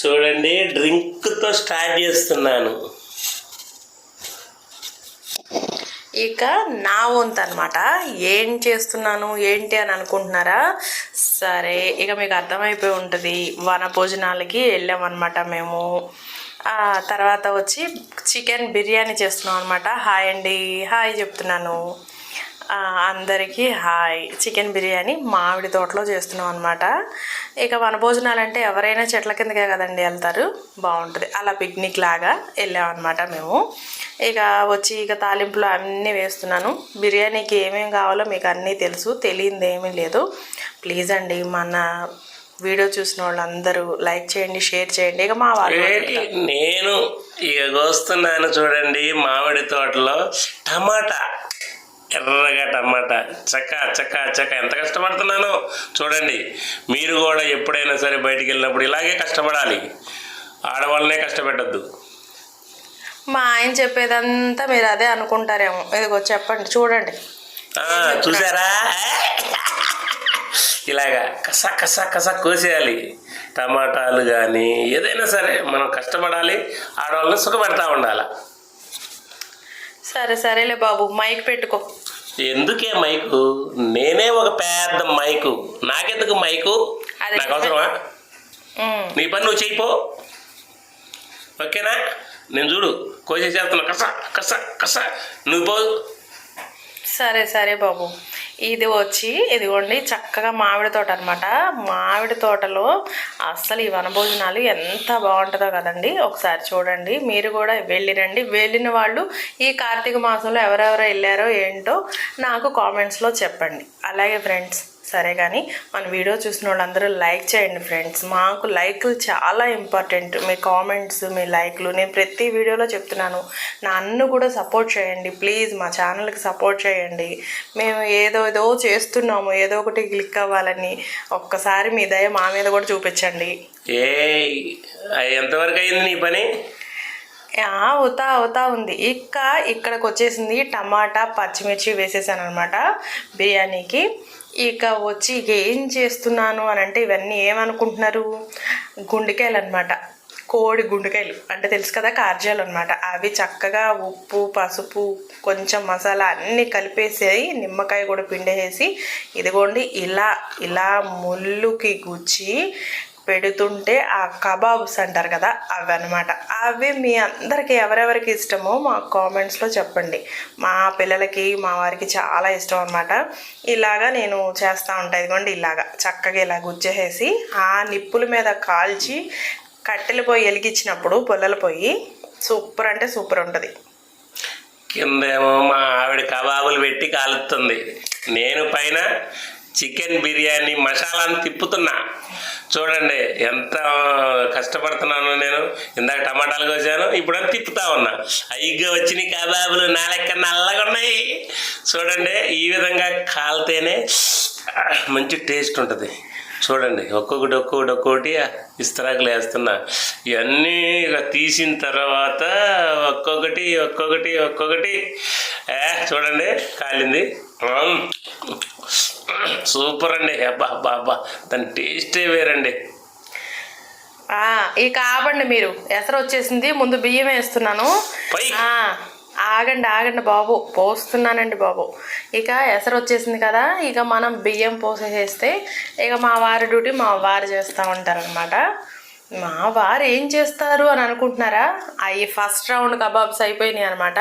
చూడండి డ్రింక్తో స్టార్ట్ చేస్తున్నాను. ఇక నా వంతు అనమాట ఏం చేస్తున్నాను ఏంటి అని అనుకుంటున్నారా? సరే ఇక మీకు అర్థమైపోయి ఉంటుంది. వన భోజనాలకి వెళ్ళామన్నమాట మేము. తర్వాత వచ్చి చికెన్ బిర్యానీ చేస్తున్నాం అనమాట హాయ్ అండి. హాయ్ చెప్తున్నాను. అందరికీ హాయ్. చికెన్ బిర్యానీ మామిడి తోటలో చేస్తున్నాం అనమాట ఇక వన భోజనాలు అంటే ఎవరైనా చెట్ల కిందకే కదండి వెళ్తారు. బాగుంటుంది. అలా పిక్నిక్ లాగా వెళ్ళామన్నమాట మేము. ఇక వచ్చి ఇక తాలింపులు అన్నీ వేస్తున్నాను. బిర్యానీకి ఏమేమి కావాలో మీకు అన్నీ తెలుసు. తెలియంది ఏమీ లేదు. ప్లీజ్ అండి మన వీడియో చూసిన వాళ్ళందరూ లైక్ చేయండి షేర్ చేయండి. ఇక మా వాళ్ళు నేను ఇక కోస్తున్నాను చూడండి మామిడి తోటలో టమాటా. ఎర్రగా టమాటా. చక్క చక్క చక్క. ఎంత కష్టపడుతున్నానో చూడండి. మీరు కూడా ఎప్పుడైనా సరే బయటికి వెళ్ళినప్పుడు ఇలాగే కష్టపడాలి. ఆడవాళ్ళనే కష్టపెట్టద్దు. మా ఆయన చెప్పేదంతా మీరు అదే అనుకుంటారేమో. ఇదిగో చెప్పండి చూడండి. చూసారా? ఇలాగా కస కస కస కోసేయాలి. టమాటాలు కానీ ఏదైనా సరే మనం కష్టపడాలి. ఆడవాళ్ళని సుఖపెడతా ఉండాలి. సరే సరేలే బాబు. మైక్ పెట్టుకో. ఎందుకే మైకు? నేనే ఒక పెద్ద మైకు. నాకెందుకు మైకు. నాకు అవసరమా. నీ పని నువ్వు చేయిపో ఓకేనా? నేను చూడు కోసేసేస్తున్నా కస కస కస. నువ్వు పో. సరే సరే బాబు. ఇది వచ్చి ఇదిగోండి చక్కగా మామిడి తోట అనమాట మామిడి తోటలో అస్సలు ఈ వనభోజనాలు ఎంత బాగుంటుందో కదండి. ఒకసారి చూడండి మీరు కూడా వెళ్ళిరండి వెళ్ళిన వాళ్ళు ఈ కార్తీక మాసంలో ఎవరెవరు వెళ్ళారో ఏంటో నాకు కామెంట్స్లో చెప్పండి. అలాగే ఫ్రెండ్స్. సరే కానీ మన వీడియో చూసిన వాళ్ళందరూ లైక్ చేయండి ఫ్రెండ్స్. మాకు లైక్లు చాలా ఇంపార్టెంట్. మీ కామెంట్స్ మీ లైక్లు నేను ప్రతి వీడియోలో చెప్తున్నాను. నన్ను కూడా సపోర్ట్ చేయండి. ప్లీజ్ మా ఛానల్కి సపోర్ట్ చేయండి. మేము ఏదో ఏదో చేస్తున్నాము. ఏదో ఒకటి క్లిక్ అవ్వాలని ఒక్కసారి మీ దయ మా మీద కూడా చూపించండి. ఏ ఎంతవరకు అయింది నీ పని? అవుతా అవుతా ఉంది. ఇక్క ఇక్కడికి వచ్చేసింది టమాటా పచ్చిమిర్చి వేసేసాను అనమాట బిర్యానీకి. ఇక వచ్చి ఇక ఏం చేస్తున్నాను అని అంటే ఇవన్నీ ఏమనుకుంటున్నారు? గుండెకాయలు అనమాట కోడి గుండెకాయలు. అంటే తెలుసు కదా కార్జాలు అనమాట అవి చక్కగా ఉప్పు పసుపు కొంచెం మసాలా అన్నీ కలిపేసి నిమ్మకాయ కూడా పిండేసి ఇదిగోండి ఇలా ఇలా ముళ్ళుకి గుచ్చి పెడుతుంటే ఆ కబాబ్స్ అంటారు కదా అవి అనమాట అవి మీ అందరికి ఎవరెవరికి ఇష్టమో మా కామెంట్స్లో చెప్పండి. మా పిల్లలకి మా వారికి చాలా ఇష్టం అనమాట ఇలాగా నేను చేస్తూ ఉంటాను ఇదిగోండి ఇలాగా చక్కగా ఇలా గుజ్జేసి ఆ నిప్పుల మీద కాల్చి కట్టెలు పొయ్యి వెలిగించినప్పుడు పొల్లల పొయ్యి సూపర్ అంటే సూపర్ ఉంటుంది. కిందేమో మా ఆవిడ కబాబులు పెట్టి కాలుతుంది నేను పైన చికెన్ బిర్యానీ మసాలాను తిప్పుతున్నా. చూడండి ఎంత కష్టపడుతున్నాను నేను. ఇందాక టమాటాలు కోసాను ఇప్పుడు అది తిప్పుతా ఉన్నా. అయిగ్గా వచ్చినాయి కబాబులు నా లెక్క నల్లగా ఉన్నాయి. చూడండి ఈ విధంగా కాలితేనే మంచి టేస్ట్ ఉంటుంది. చూడండి ఒక్కొక్కటి ఒక్కొక్కటి ఒక్కొక్కటి ఇస్తరాకులు వేస్తున్నా. ఇవన్నీ తీసిన తర్వాత ఒక్కొక్కటి ఒక్కొక్కటి ఒక్కొక్కటి. చూడండి కాలింది. సూపర్ అండి. అబ్బా అబ్బా అబ్బా. దాని టేస్టే వేరండి. ఇక ఆపండి మీరు. ఎసరు వచ్చేసింది. ముందు బియ్యం వేస్తున్నాను. ఆగండి ఆగండి బాబు. పోస్తున్నానండి బాబు. ఇక ఎసరు వచ్చేసింది కదా ఇక మనం బియ్యం పోసేసేస్తే ఇక మా వారి డ్యూటీ మా వారు చేస్తూ ఉంటారనమాట మా వారు ఏం చేస్తారు అని అనుకుంటున్నారా? అవి ఫస్ట్ రౌండ్ కబాబ్స్ అయిపోయినాయి అనమాట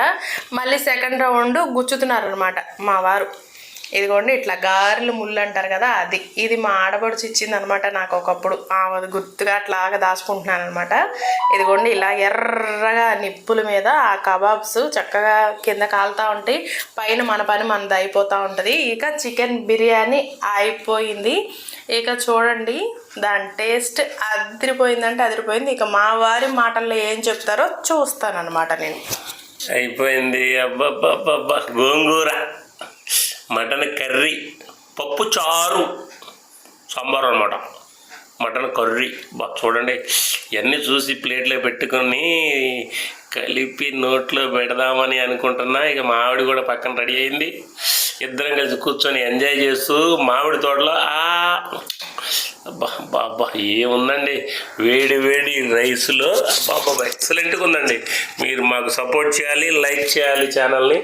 మళ్ళీ సెకండ్ రౌండ్ గుచ్చుతున్నారు అనమాట మా వారు. ఇదిగోండి ఇట్లా గారెలు ముళ్ళు అంటారు కదా అది. ఇది మా ఆడబడుచు ఇచ్చింది అనమాట నాకు ఒకప్పుడు. ఆమె గుర్తుగా అట్లాగా దాచుకుంటున్నాను అనమాట ఇదిగోండి ఇలా ఎర్రగా నిప్పుల మీద ఆ కబాబ్స్ చక్కగా కింద కాలుతూ ఉంటాయి. పైన మన పని మనది అయిపోతూ ఉంటుంది. ఇక చికెన్ బిర్యానీ అయిపోయింది. ఇక చూడండి దాని టేస్ట్ అదిరిపోయిందంటే అదిరిపోయింది. ఇక మా వారి మాటల్లో ఏం చెప్తారో చూస్తానన్నమాట నేను. అయిపోయింది. అబ్బబ్బబ్బబ్బా. గోంగూర. మటన్ కర్రీ పప్పు చారు సాంబార్ అనమాట మటన్ కర్రీ. బా చూడండి ఇవన్నీ చూసి ప్లేట్లో పెట్టుకొని కలిపి నోట్లో పెడదామని అనుకుంటున్నా. ఇక మామిడి కూడా పక్కన రెడీ అయింది. ఇద్దరం కలిసి కూర్చొని ఎంజాయ్ చేస్తూ మామిడి తోటలో ఆ! అబ్బా ఏముందండి? వేడి వేడి రైస్లో బాబా ఎక్సలెంట్గా ఉందండి. మీరు మాకు సపోర్ట్ చేయాలి లైక్ చేయాలి ఛానల్ని.